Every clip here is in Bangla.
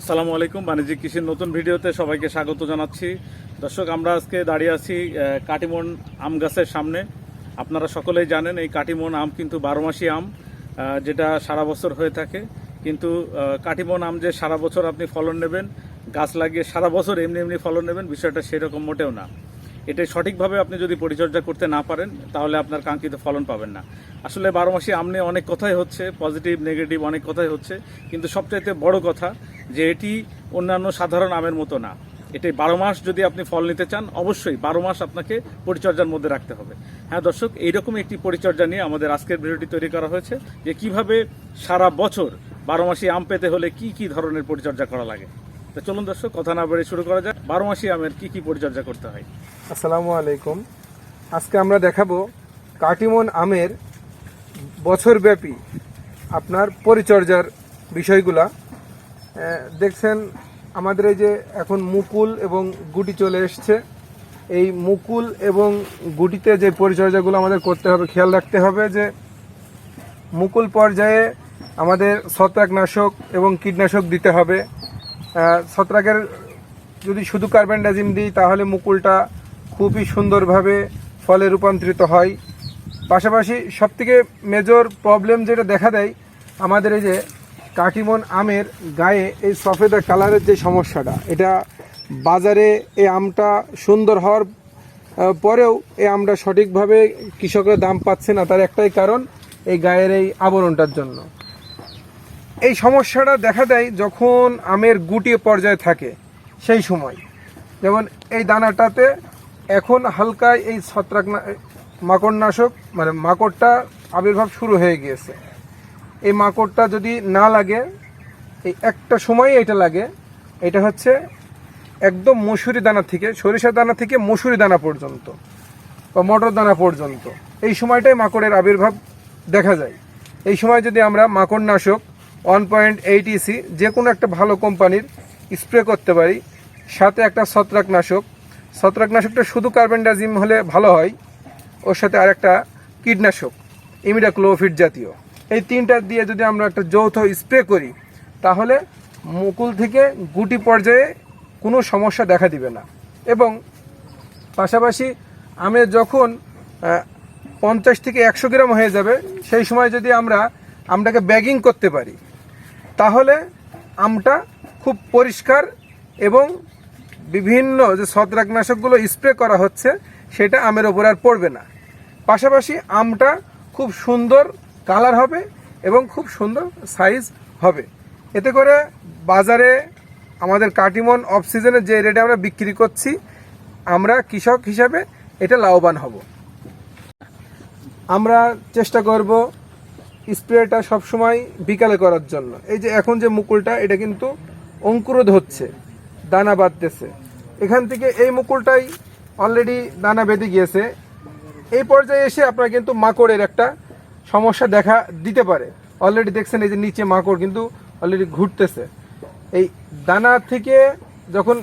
আসসালামু আলাইকুম। বাণিজ্যিক কৃষির নতুন ভিডিওতে সবাইকে স্বাগত জানাচ্ছি। দর্শক, আমরা আজকে দাঁড়িয়ে আছি কাটিমন আম গাছের সামনে। আপনারা সকলেই জানেন, এই কাটিমন আম কিন্তু বারো মাসি আম যেটা সারা বছর হয়ে থাকে। কিন্তু কাটিমন আম যে সারা বছর আপনি ফলন নেবেন, গাছ লাগিয়ে সারা বছর এমনি এমনি ফলন নেবেন, বিষয়টা সেরকম মোটেও না। এটা সঠিকভাবে আপনি যদি পরিচর্যা করতে না পারেন, তাহলে আপনার কাঙ্ক্ষিত ফলন পাবেন না। আসলে বারো মাসে আম নিয়ে অনেক কথাই হচ্ছে পজিটিভ নেগেটিভ অনেক কথাই হচ্ছে, কিন্তু সবচাইতে বড় কথা যে এটি অন্যান্য সাধারণ আমের মতো না। এটি বারো মাস যদি আপনি ফল নিতে চান, অবশ্যই বারো মাস আপনাকে পরিচর্যার মধ্যে রাখতে হবে। হ্যাঁ দর্শক, এইরকম একটি পরিচর্যা নিয়ে আমাদের আজকের ভিডিওটি তৈরি করা হয়েছে, যে কীভাবে সারা বছর বারো মাসি আম পেতে হলে কি কি ধরনের পরিচর্যা করা লাগে। তো চলুন দর্শক, কথা না বেড়ে শুরু করা যাক বারো মাসি আমের কি কি পরিচর্যা করতে হয়। আসসালামু আলাইকুম। আজকে আমরা দেখাবো কাটিমন আমের বছরব্যাপী আপনার পরিচর্যার বিষয়গুলা। দেখছেন, আমাদের এই যে এখন মুকুল এবং গুটি চলে এসছে। এই মুকুল এবং গুটিতে যে পরিচর্যাগুলো আমাদের করতে হবে, খেয়াল রাখতে হবে যে মুকুল পর্যায়ে আমাদের ছত্রাকনাশক এবং কীটনাশক দিতে হবে। ছত্রাকের যদি শুধু কার্বন ডাজিম দিই, তাহলে মুকুলটা খুবই সুন্দরভাবে ফলে রূপান্তরিত হয়। পাশাপাশি সবথেকে মেজর প্রবলেম যেটা দেখা দেয়, আমাদের এই যে কাটিমন আমের গায়ে এই সফেদা কালারের যে সমস্যাটা, এটা বাজারে এই আমটা সুন্দর হওয়ার পরেও এই আমটা সঠিকভাবে কৃষকরা দাম পাচ্ছে না, তার একটাই কারণ এই গায়ের এই আবরণটার জন্য। এই সমস্যাটা দেখা দেয় যখন আমের গুটি পর্যায়ে থাকে সেই সময়। যেমন এই দানাটাতে এখন হালকা এই ছত্রাক মাকড়নাশক মানে মাকড়টা আবির্ভাব শুরু হয়ে গিয়েছে। এই মাকড়টা যদি না লাগে, এই একটা সময় এটা লাগে, এটা হচ্ছে একদম মসুরি দানা থেকে সরিষা দানা থেকে মসুরি দানা পর্যন্ত বা মটর দানা পর্যন্ত। এই সময়টাই মাকড়ের আবির্ভাব দেখা যায়। এই সময় যদি আমরা মাকড়নাশক ওয়ান পয়েন্ট এইট ইসি যে কোনো একটা ভালো কোম্পানির স্প্রে করতে পারি, সাথে একটা ছত্রাকনাশক ছত্রাকনাশকটা শুধু কার্বেন্ডাজিম হলে ভালো হয়, ওর সাথে আর একটা কীটনাশক ইমিডাক্লোফিট জাতীয়। এই তিনটা দিয়ে যদি আমরা একটা যৌথ স্প্রে করি, তাহলে মুকুল থেকে গুটি পর্যায়ে কোনো সমস্যা দেখা দিবে না। এবং পাশাপাশি আমের যখন পঞ্চাশ থেকে একশো গ্রাম হয়ে যাবে, সেই সময় যদি আমরা আমটাকে ব্যাগিং করতে পারি, তাহলে আমটা খুব পরিষ্কার এবং বিভিন্ন যে ছত্রাকনাশকগুলো স্প্রে করা হচ্ছে, সেটা আমের ওপর আর পড়বে না। পাশাপাশি আমটা খুব সুন্দর কালার হবে এবং খুব সুন্দর সাইজ হবে। এতে করে বাজারে আমাদের কাটিমন অফ সিজনে যে রেটে আমরা বিক্রি করছি, আমরা কৃষক হিসাবে এটা লাভবান হব। আমরা চেষ্টা করব স্প্রেটা সবসময় বিকালে করার জন্য। এই যে এখন যে মুকুলটা, এটা কিন্তু অঙ্কুরোধ হচ্ছে। দানা বাঁধতেছে। এখান থেকে এই মুকুলটাই অলরেডি দানা বেঁধে গিয়েছে। এই পর্যায়ে এসে আপনার কিন্তু মাকড়ের একটা সমস্যা দেখা দিতে পারে। অলরেডি দেখছেন এই যে নিচে মাকড় কিন্তু অলরেডি ঘুরতেছে। এই দানা থেকে যখন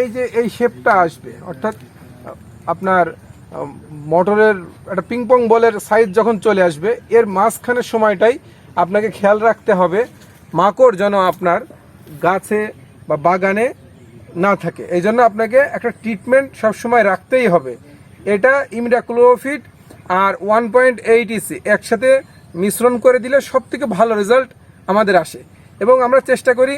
এই যে এই শেপটা আসবে, অর্থাৎ আপনার মোটরের একটা পিংপং বলের সাইজ যখন চলে আসবে, এর মাঝখানের সময়টাই আপনাকে খেয়াল রাখতে হবে। মাকড় যেন আপনার গাছে বা বাগানে না থাকে। এই জন্য আপনাকে একটা ট্রিটমেন্ট সবসময় রাখতেই হবে। এটা ইমিডাক্লোফিট আর ওয়ান পয়েন্ট এইট ইসি একসাথে মিশ্রণ করে দিলে সব থেকে ভালো রেজাল্ট আমাদের আসে। এবং আমরা চেষ্টা করি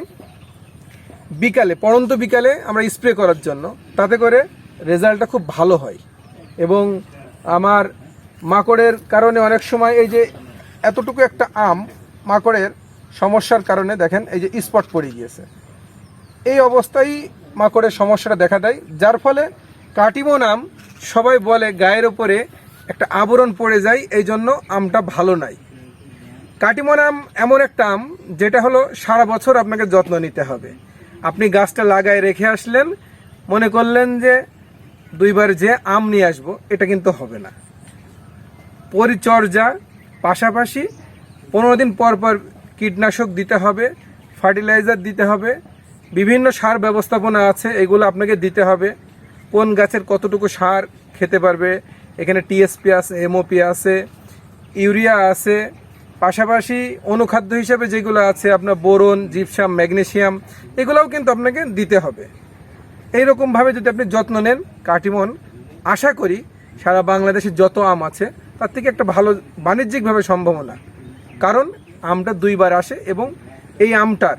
বিকালে, পড়ন্ত বিকালে আমরা স্প্রে করার জন্য। তাতে করে রেজাল্টটা খুব ভালো হয়। এবং আমার মাকড়ের কারণে অনেক সময় এই যে এতটুকু একটা আম মাকড়ের সমস্যার কারণে দেখেন এই যে স্পট পড়ে গিয়েছে। এই অবস্থায় মাকড়ের সমস্যাটা দেখা দেয়। যার ফলে কাটিমন আম সবাই বলে গায়ের ওপরে একটা আবরণ পড়ে যায়, এই জন্য আমটা ভালো নাই। কাটিমন আম এমন একটা আম, যেটা হলো সারা বছর আপনাকে যত্ন নিতে হবে। আপনি গাছটা লাগায় রেখে আসলেন, মনে করলেন যে দুইবার যে আম নিয়ে আসব, এটা কিন্তু হবে না। পরিচর্যা পাশাপাশি পনেরো দিন পর পর কীটনাশক দিতে হবে, ফার্টিলাইজার দিতে হবে বিভিন্ন সার ব্যবস্থাপনা আছে, এগুলো আপনাকে দিতে হবে। কোন গাছের কতটুকু সার খেতে পারবে, এখানে টিএসপি আছে এমওপি আছে, ইউরিয়া আছে। পাশাপাশি অনুখাদ্য হিসেবে যেগুলো আছে, আপনার বোরন, জিপসাম ম্যাগনেশিয়াম এগুলোও কিন্তু আপনাকে দিতে হবে। এইরকমভাবে যদি আপনি যত্ন নেন, কাটিমন, আশা করি সারা বাংলাদেশে যত আম আছে, তার থেকে একটা ভালো বাণিজ্যিকভাবে সম্ভাবনা। কারণ আমটা দুইবার আসে এবং এই আমটার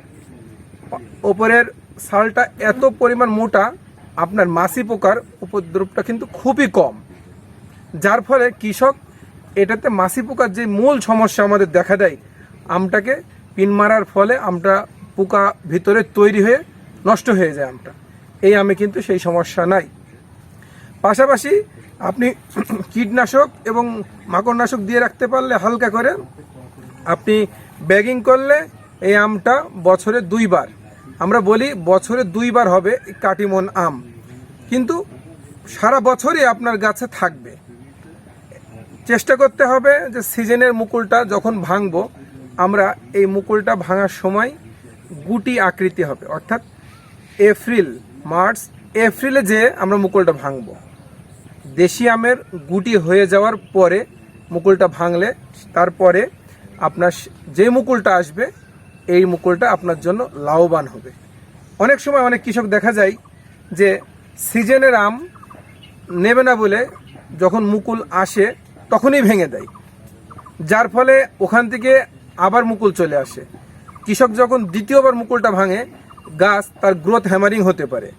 ওপরের সালটা এত পরিমাণ মোটা, আপনার মাছি পোকার উপদ্রবটা কিন্তু খুবই কম। যার ফলে কৃষক এটাতে মাছি পোকার যে মূল সমস্যা আমাদের দেখা দেয়, আমটাকে পিন মারার ফলে আমটা পোকা ভিতরে তৈরি হয়ে নষ্ট হয়ে যায় আমটা। এই আমে কিন্তু সেই সমস্যা নাই। পাশাপাশি আপনি কীটনাশক এবং মাকড়নাশক দিয়ে রাখতে পারলে হালকা করে আপনি ব্যাগিং করলে এই আমটা বছরে দুইবার। আমরা বলি বছরে দুইবার হবে কাটিমন আম। কিন্তু সারা বছরই আপনার গাছে থাকবে। চেষ্টা করতে হবে যে সিজনের মুকুলটা যখন ভাঙব, আমরা এই মুকুলটা ভাঙার সময় গুটি আকৃতি হবে। অর্থাৎ এপ্রিল, মার্চ, এপ্রিলে যে আমরা মুকুলটা ভাঙবো। দেশি আমের গুটি হয়ে যাওয়ার পরে মুকুলটা ভাঙলে, তারপরে আপনার যে মুকুলটা আসবে এই মুকুলটা আপনার জন্য লাভবান হবে। অনেক সময় অনেক কৃষক দেখা যায় যে সিজনের আম নেবে না বলে যখন মুকুল আসে তখনই ভেঙে দেয়। যার ফলে ওখান থেকে আবার মুকুল চলে আসে। কৃষক যখন দ্বিতীয়বার মুকুলটা ভাঙে, গাছ তার গ্রোথ হ্যামারিং হতে পারে।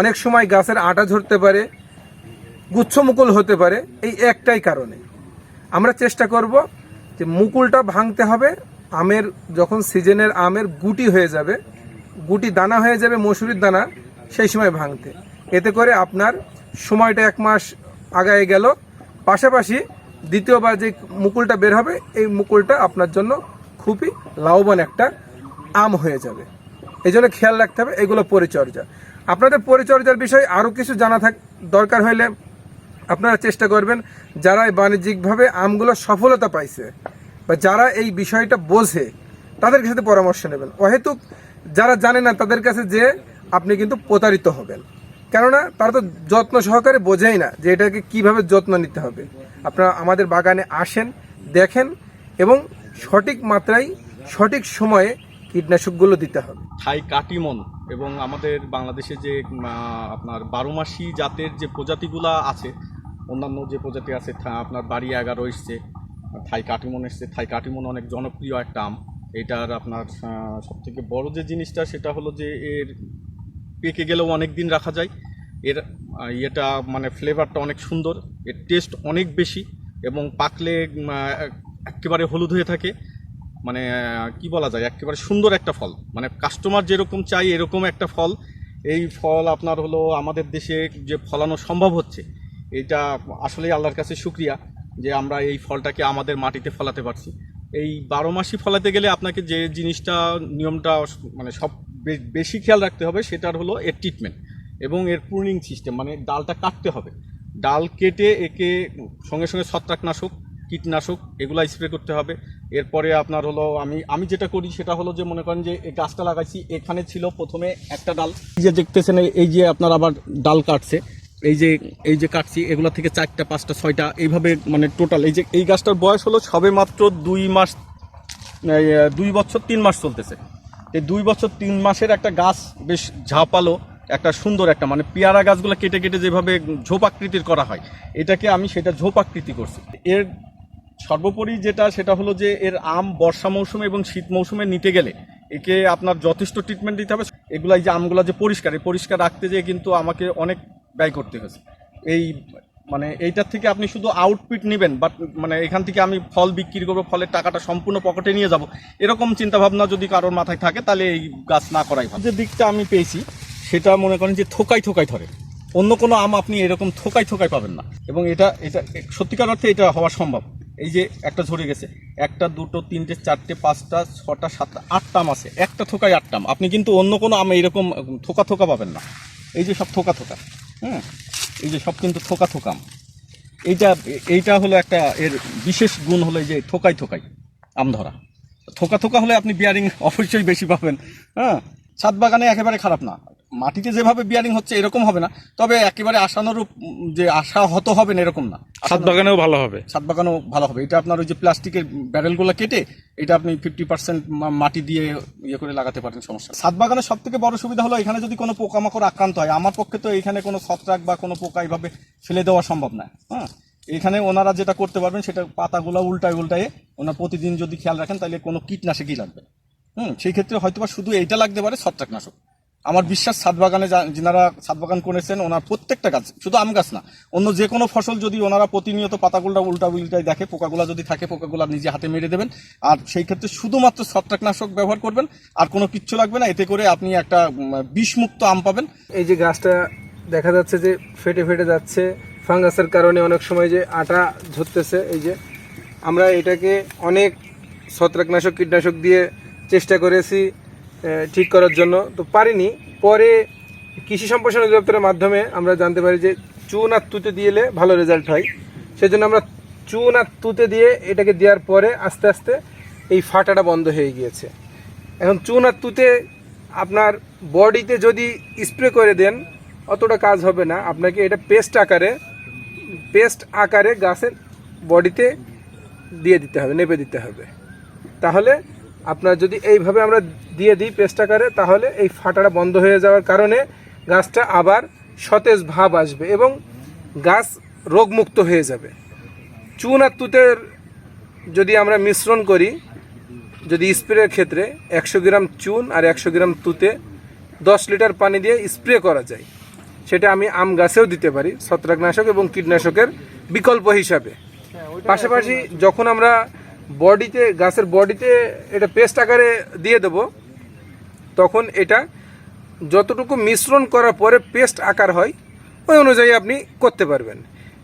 অনেক সময় গাছের আটা ঝরতে পারে, গুচ্ছ মুকুল হতে পারে, এই একটাই কারণে। আমরা চেষ্টা করব যে মুকুলটা ভাঙতে হবে আমের যখন সিজনের আমের গুটি হয়ে যাবে, গুটি দানা হয়ে যাবে মসুরির দানা, সেই সময় ভাঙতে। এতে করে আপনার সময়টা এক মাস আগায় গেল। পাশাপাশি দ্বিতীয়বার যে মুকুলটা বের হবে, এই মুকুলটা আপনার জন্য খুবই লাভবান একটা আম হয়ে যাবে। এই জন্য খেয়াল রাখতে হবে, এগুলো পরিচর্যা। আপনাদের পরিচর্যার বিষয়ে আরও কিছু জানা থাক, দরকার হলে আপনারা চেষ্টা করবেন যারা বাণিজ্যিকভাবে আমগুলো সফলতা পাইছে বা যারা এই বিষয়টা বোঝে, তাদের সাথে পরামর্শ নেবেন। অহেতুক যারা জানে না, তাদের কাছে যে আপনি কিন্তু প্রতারিত হবেন। কেননা তারা তো যত্ন সহকারে বোঝেই না যে এটাকে কীভাবে যত্ন নিতে হবে। আপনারা আমাদের বাগানে আসেন, দেখেন এবং সঠিক মাত্রায়, সঠিক সময়ে কীটনাশকগুলো দিতে হবে। থাই কাটিমন এবং আমাদের বাংলাদেশে যে আপনার বারোমাসি জাতের যে প্রজাতিগুলা আছে, অন্যান্য যে প্রজাতি আছে আপনার বাড়ি এগারো এসছে থাই কাটিমন এসছে। থাই কাটিমন অনেক জনপ্রিয় একটা আম। এটার আপনার সব থেকে বড় যে জিনিসটা সেটা হলো যে এর পেকে গেলেও অনেক দিন রাখা যায়। এর ইয়েটা মানে ফ্লেভারটা অনেক সুন্দর। এর টেস্ট অনেক বেশি এবং পাকলে একেবারে হলুদ হয়ে থাকে। মানে কি বলা যায়? একেবারে সুন্দর একটা ফল। মানে কাস্টমার যেরকম চাই এরকম একটা ফল। এই ফল আপনার হলো আমাদের দেশে যে ফলানো সম্ভব হচ্ছে, এটা আসলেই আল্লাহর কাছে শুক্রিয়া। যে আমরা এই ফলটাকে আমাদের মাটিতে ফলাতে পারছি। এই বারো মাসই ফলাতে গেলে আপনাকে যে জিনিসটা, নিয়মটা মানে সব বেশি খেয়াল রাখতে হবে সেটার হলো এর ট্রিটমেন্ট এবং এর প্রুনিং সিস্টেম মানে ডালটা কাটতে হবে। ডাল কেটে একে সঙ্গে সঙ্গে ছত্রাকনাশক, কীটনাশক এগুলা স্প্রে করতে হবে। এরপরে আপনার হলো আমি আমি যেটা করি সেটা হলো যে মনে করেন যে এই গাছটা লাগাইছি, এখানে ছিল প্রথমে একটা ডাল। যে দেখতেছেন, এই যে আপনার আবার ডাল কাটছে এই যে এই যে কাটছি, এগুলা থেকে চারটা, পাঁচটা, ছয়টা, এইভাবে মানে টোটাল এই যে এই গাছটার বয়স হলো সবে মাত্র দুই মাস দুই বছর তিন মাস চলতেছে। এই দুই বছর তিন মাসের একটা গাছ বেশ ঝাপালো, একটা সুন্দর একটা মানে পেয়ারা গাছগুলো কেটে কেটে যেভাবে ঝোপ আকৃতির করা হয়, এটাকে আমি সেটা ঝোপ আকৃতি করছি। এর সর্বোপরি যেটা, সেটা হলো যে এর আম বর্ষা মৌসুমে এবং শীত মৌসুমে নিতে গেলে একে আপনার যথেষ্ট ট্রিটমেন্ট দিতে হবে। এগুলা এই যে আমগুলো যে পরিষ্কার, এই পরিষ্কার রাখতে যেয়ে কিন্তু আমাকে অনেক ব্যয় করতে হয়েছে। এই মানে এইটার থেকে আপনি শুধু আউটপিট নেবেন বাট মানে এখান থেকে আমি ফল বিক্রি করব, ফলের টাকাটা সম্পূর্ণ পকেটে নিয়ে যাব। এরকম চিন্তাভাবনা যদি কারোর মাথায় থাকে, তাহলে এই গাছ না করাই ভালো। যে দিকটা আমি পেয়েছি, সেটা মনে করেন যে থোকাই থোকাই ধরে। অন্য কোনো আম আপনি এরকম থোকাই থোকাই পাবেন না। এবং এটা এটা সত্যিকার অর্থে এটা হওয়া সম্ভব। এই যে একটা ঝরে গেছে, একটা, দুটো, তিনটে, চারটে, পাঁচটা, ছটা, সাতটা, আটটা আম আছে। একটা থোকাই আটটা আম। আপনি কিন্তু অন্য কোনো আম এরকম থোকা থোকা পাবেন না। এই যে সব থোকা থোকা। হ্যাঁ এই যে সব কিন্তু থোকা থোকাম। এইটা এইটা হলো একটা এর বিশেষ গুণ হলো যে থোকাই থোকাই আম ধরা থোকা থোকা হলে আপনি বিয়ারিং অবশ্যই বেশি পাবেন। হ্যাঁ? ছাদ বাগানে একেবারে খারাপ না। মাটিতে যেভাবে বিয়ারিং হচ্ছে এরকম হবে না। তবে একেবারে আশানুরূপ যে আশা হত হবে না এরকম না। ছাদ বাগানেও ভালো হবে। ছাদ বাগানও ভালো হবে। এটা আপনার ওই যে প্লাস্টিকের ব্যারেলগুলো কেটে এটা আপনি ফিফটি পার্সেন্ট মাটি দিয়ে ইয়ে করে লাগাতে পারেন সমস্যা ছাদ বাগানের সব থেকে বড় সুবিধা হলো এখানে যদি কোনো পোকামাকড় আক্রান্ত হয় আমার পক্ষে তো এখানে কোনো ছত্রাক বা কোনো পোকা এইভাবে ফেলে দেওয়া সম্ভব না। হ্যাঁ এখানে ওনারা যেটা করতে পারবেন সেটা পাতাগুলো উল্টায় উল্টায়ে ওনার প্রতিদিন যদি খেয়াল রাখেন তাহলে কোনো কীটনাশকই লাগবে। হুম সেই ক্ষেত্রে হয়তোবা শুধু এইটা লাগতে পারে ছত্রাকনাশক। আমার বিশ্বাস ছাদ বাগানে যিনারা ছাদ বাগান করেছেন, ওনার প্রত্যেকটা গাছ, শুধু আম গাছ না, অন্য যে কোনো ফসল যদি ওনারা প্রতিনিয়ত পাতাগুলো উল্টা উল্টায় দেখে, পোকাগুলা যদি থাকে, পোকাগুলো নিজে হাতে মেরে দেবেন। আর সেই ক্ষেত্রে শুধুমাত্র ছত্রাকনাশক ব্যবহার করবেন, আর কোনো কিচ্ছু লাগবে না, এতে করে আপনি একটা বিষমুক্ত আম পাবেন। এই যে গাছটা দেখা যাচ্ছে যে ফেটে ফেটে যাচ্ছে, ফাঙ্গাসের কারণে অনেক সময় যে আটা ঝরতেছে এই যে আমরা এটাকে অনেক ছত্রাকনাশক কীটনাশক দিয়ে চেষ্টা করেছি ঠিক করার জন্য। তো পারিনি। পরে কৃষি সম্প্রসারণ অধিদপ্তরের মাধ্যমে আমরা জানতে পারি যে চুন আর তুতে দিলে ভালো রেজাল্ট হয়। সেজন্য আমরা চুন আর তুতে দিয়ে এটাকে দেওয়ার পরে আস্তে আস্তে এই ফাটাটা বন্ধ হয়ে গিয়েছে। এখন চুন আর তুতে আপনার বডিতে যদি স্প্রে করে দেন, অতটা কাজ হবে না। আপনাকে এটা পেস্ট আকারে পেস্ট আকারে গাছের বডিতে দিয়ে দিতে হবে, নেপে দিতে হবে। তাহলে আপনার যদি এইভাবে আমরা দিয়ে দিই পেস্ট আকারে তাহলে এই ফাটাটা বন্ধ হয়ে যাওয়ার কারণে গাছটা আবার সতেজ ভাব আসবে এবং গাছ রোগমুক্ত হয়ে যাবে। চুন আর তুতের যদি আমরা মিশ্রণ করি যদি স্প্রের ক্ষেত্রে একশো গ্রাম চুন আর একশো গ্রাম তুতে দশ লিটার পানি দিয়ে স্প্রে করা যায় সেটা আমি আম গাছেও দিতে পারি ছত্রাকনাশক এবং কীটনাশকের বিকল্প হিসাবে। পাশাপাশি যখন আমরা বডিতে, গাছের বডিতে এটা পেস্ট আকারে দিয়ে দেব। তখন এটা যতটুকু মিশ্রণ করার পরে পেস্ট আকার হয়, ওই অনুযায়ী আপনি করতে পারবেন।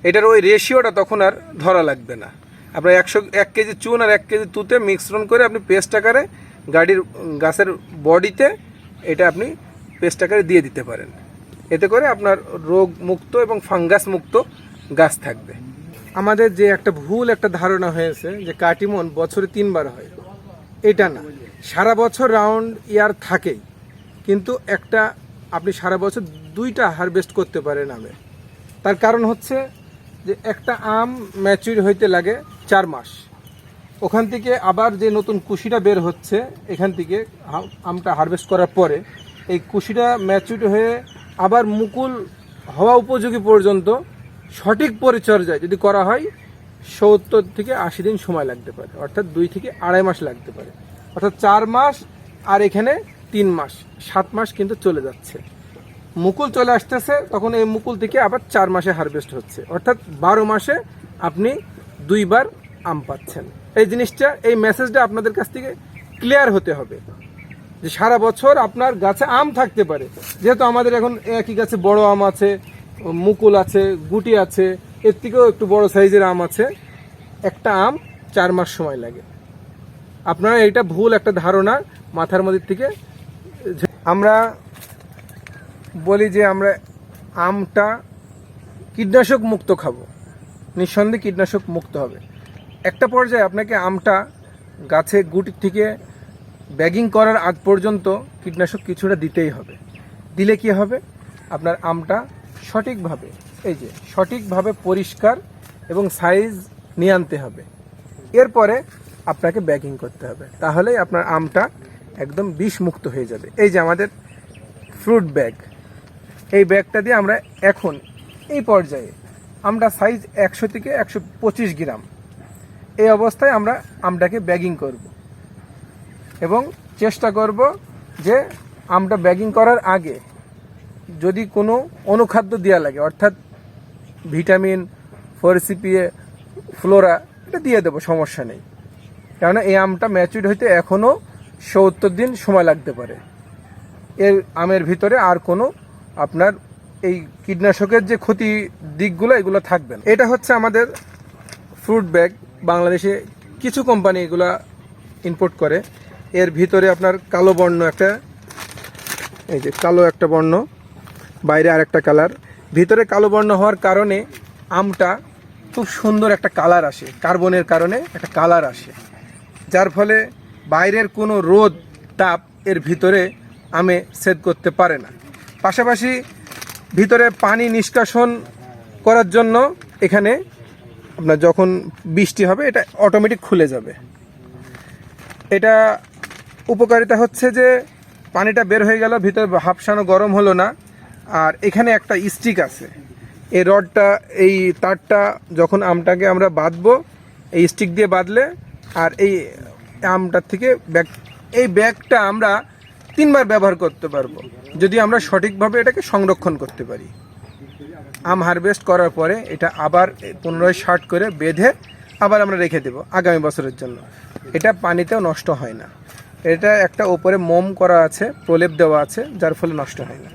এটার ওই রেশিওটা তখন আর ধরা লাগবে না। আপনার একশো, এক কেজি চুন আর এক কেজি তুতে মিশ্রণ করে আপনি পেস্ট আকারে গাড়ির, গাছের বডিতে এটা আপনি পেস্ট আকারে দিয়ে দিতে পারেন। এতে করে আপনার রোগ মুক্ত এবং ফাঙ্গাস মুক্ত গাছ থাকবে। আমাদের যে একটা ভুল একটা ধারণা হয়েছে যে কাটিমন বছরে তিনবার হয়, এটা না। সারা বছর রাউন্ড ইয়ার থাকেই, কিন্তু একটা আপনি সারা বছর দুইটা হারভেস্ট করতে পারেন আমে তার কারণ হচ্ছে যে একটা আম ম্যাচুর হইতে লাগে চার মাস। ওখান থেকে আবার যে নতুন কুশিটা বের হচ্ছে, এখান থেকে আমটা হারভেস্ট করার পরে এই কুশিটা ম্যাচুর হয়ে আবার মুকুল হওয়া উপযোগী পর্যন্ত সঠিক পরিচর্যায় যদি করা হয়, সত্তর থেকে আশি দিন সময় লাগতে পারে। অর্থাৎ দুই থেকে আড়াই মাস লাগতে পারে। অর্থাৎ চার মাস আর এখানে তিন মাস। সাত মাস কিন্তু চলে যাচ্ছে। মুকুল চলে আসতেছে, তখন এই মুকুল থেকে আবার চার মাসে হারভেস্ট হচ্ছে। অর্থাৎ বারো মাসে আপনি দুইবার আম পাচ্ছেন। এই জিনিসটা, এই মেসেজটা আপনাদের কাছ থেকে ক্লিয়ার হতে হবে। যে সারা বছর আপনার গাছে আম থাকতে পারে। যেহেতু আমাদের এখন একই গাছে বড় আম আছে মুকুল আছে, গুটি আছে, এর থেকেও একটু বড় সাইজের আম আছে। একটা আম চার মাস সময় লাগে। আপনারা এটা ভুল একটা ধারণা মাথার মধ্যে থেকে আমরা বলি যে আমরা আমটা কীটনাশক মুক্ত খাব। নিঃসন্দেহে কীটনাশক মুক্ত হবে। একটা পর্যায়ে আপনাকে আমটা গাছে গুটি থেকে ব্যাগিং করার আগ পর্যন্ত কীটনাশক কিছুটা দিতেই হবে। দিলে কি হবে? আপনার আমটা সঠিকভাবে, এই যে সঠিকভাবে পরিষ্কার এবং সাইজ নিয়ে আনতে হবে। এরপরে আপনাকে ব্যাগিং করতে হবে। তাহলেই আপনার আমটা একদম বিষমুক্ত হয়ে যাবে। এই যে আমাদের ফ্রুট ব্যাগ এই ব্যাগটা দিয়ে আমরা এখন এই পর্যায়ে আমরা সাইজ একশো থেকে একশো পঁচিশ গ্রাম, এই অবস্থায় আমরা আমটাকে ব্যাগিং করব। এবং চেষ্টা করব যে আমটা ব্যাগিং করার আগে যদি কোনো অনুখাদ্য দেওয়া লাগে, অর্থাৎ ভিটামিন, ফোরসিপিএ, ফ্লোরা, এটা দিয়ে দেবো, সমস্যা নেই। কেননা এই আমটা ম্যাচুর হইতে এখনও সত্তর দিন সময় লাগতে পারে। এর আমের ভিতরে আর কোনো আপনার এই কীটনাশকের যে ক্ষতি দিকগুলো, এগুলো থাকবে না। এটা হচ্ছে আমাদের ফ্রুট ব্যাগ বাংলাদেশে কিছু কোম্পানি এগুলা ইম্পোর্ট করে। এর ভিতরে আপনার কালো বর্ণ একটা, এই যে কালো একটা বর্ণ। বাইরে আরেকটা কালার। ভিতরে কালো বর্ণ হওয়ার কারণে আমটা খুব সুন্দর একটা কালার আসে, কার্বনের কারণে একটা কালার আসে। যার ফলে বাইরের কোনো রোদ, তাপ এর ভিতরে আমে সেদ করতে পারে না। পাশাপাশি ভিতরে পানি নিষ্কাশন করার জন্য এখানে আপনার যখন বৃষ্টি হবে, এটা অটোমেটিক খুলে যাবে। এটা উপকারিতা হচ্ছে যে পানিটা বের হয়ে গেল, ভিতরে হাফসানো গরম হলো না। আর এখানে একটা স্টিক আছে। এই রডটা, এই তারটা যখন আমটাকে আমরা বাঁধবো, এই স্টিক দিয়ে বাঁধলে আর এই আমটার থেকে ব্যাগ, এই ব্যাগটা আমরা তিনবার ব্যবহার করতে পারব। যদি আমরা সঠিকভাবে এটাকে সংরক্ষণ করতে পারি। আম হারভেস্ট করার পরে এটা আবার পুনরায় শার্ট করে বেঁধে আবার আমরা রেখে দেব আগামী বছরের জন্য। এটা পানিতেও নষ্ট হয় না। এটা একটা ওপরে মোম করা আছে, প্রলেপ দেওয়া আছে, যার ফলে নষ্ট হয় না।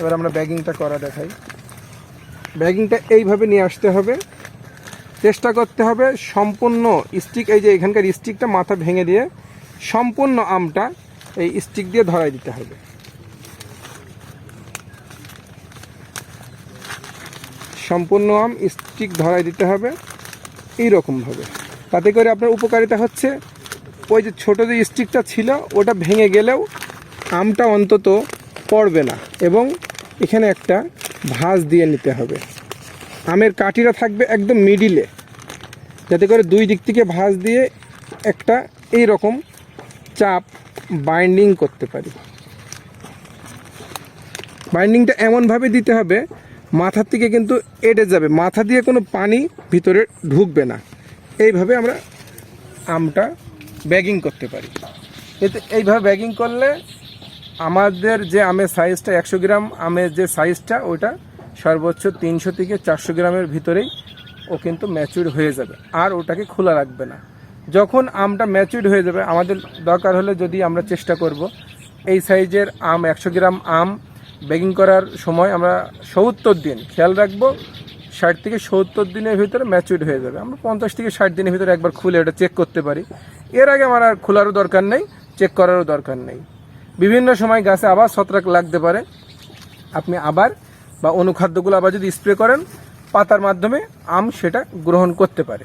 এবার আমরা ব্যাগিংটা করা দেখাই। ব্যাগিংটা এইভাবে নিয়ে আসতে হবে। চেষ্টা করতে হবে সম্পূর্ণ স্টিক এই যে এখানকার স্টিকটা মাথা ভেঙে দিয়ে সম্পূর্ণ আমটা এই স্টিক দিয়ে ধরাই দিতে হবে। সম্পূর্ণ আম স্টিক ধরাই দিতে হবে এই রকমভাবে তাতে করে আপনার উপকারিতা হচ্ছে, ওই যে ছোটো যে স্টিকটা ছিল, ওটা ভেঙে গেলেও আমটা অন্তত পড়বে না এবং এখানে একটা ভাঁজ দিয়ে নিতে হবে। আমের কাঠিটা থাকবে একদম মিডিলে যাতে করে দুই দিক থেকে ভাঁজ দিয়ে একটা এই রকম চাপ বাইন্ডিং করতে পারি। বাইন্ডিংটা এমনভাবে দিতে হবে, মাথার থেকে কিন্তু এড়ে যাবে। মাথা দিয়ে কোনো পানি ভিতরে ঢুকবে না। এইভাবে আমরা আমটা ব্যাগিং করতে পারি। এতে এইভাবে ব্যাগিং করলে আমাদের যে আমের সাইজটা একশো গ্রাম, আমের যে সাইজটা ওইটা সর্বোচ্চ তিনশো থেকে চারশো গ্রামের ভিতরেই ও কিন্তু ম্যাচিউর হয়ে যাবে। আর ওটাকে খোলা রাখবে না। যখন আমটা ম্যাচিউর হয়ে যাবে, আমাদের দরকার হলে যদি আমরা চেষ্টা করব, এই সাইজের আম, একশো গ্রাম আম বেকিং করার সময় আমরা সত্তর দিন, খেয়াল রাখব, ষাট থেকে সত্তর দিনের ভিতরে ম্যাচিউর হয়ে যাবে। আমরা পঞ্চাশ থেকে ষাট দিনের ভিতরে একবার খুলে ওটা চেক করতে পারি। এর আগে আমার আর খোলারও দরকার নেই চেক করারও দরকার নেই। বিভিন্ন সময় গাছে আবার ছত্রাক লাগতে পারে। আপনি আবার বা অনুখাদ্যগুলো আবার যদি স্প্রে করেন, পাতার মাধ্যমে আম সেটা গ্রহণ করতে পারে।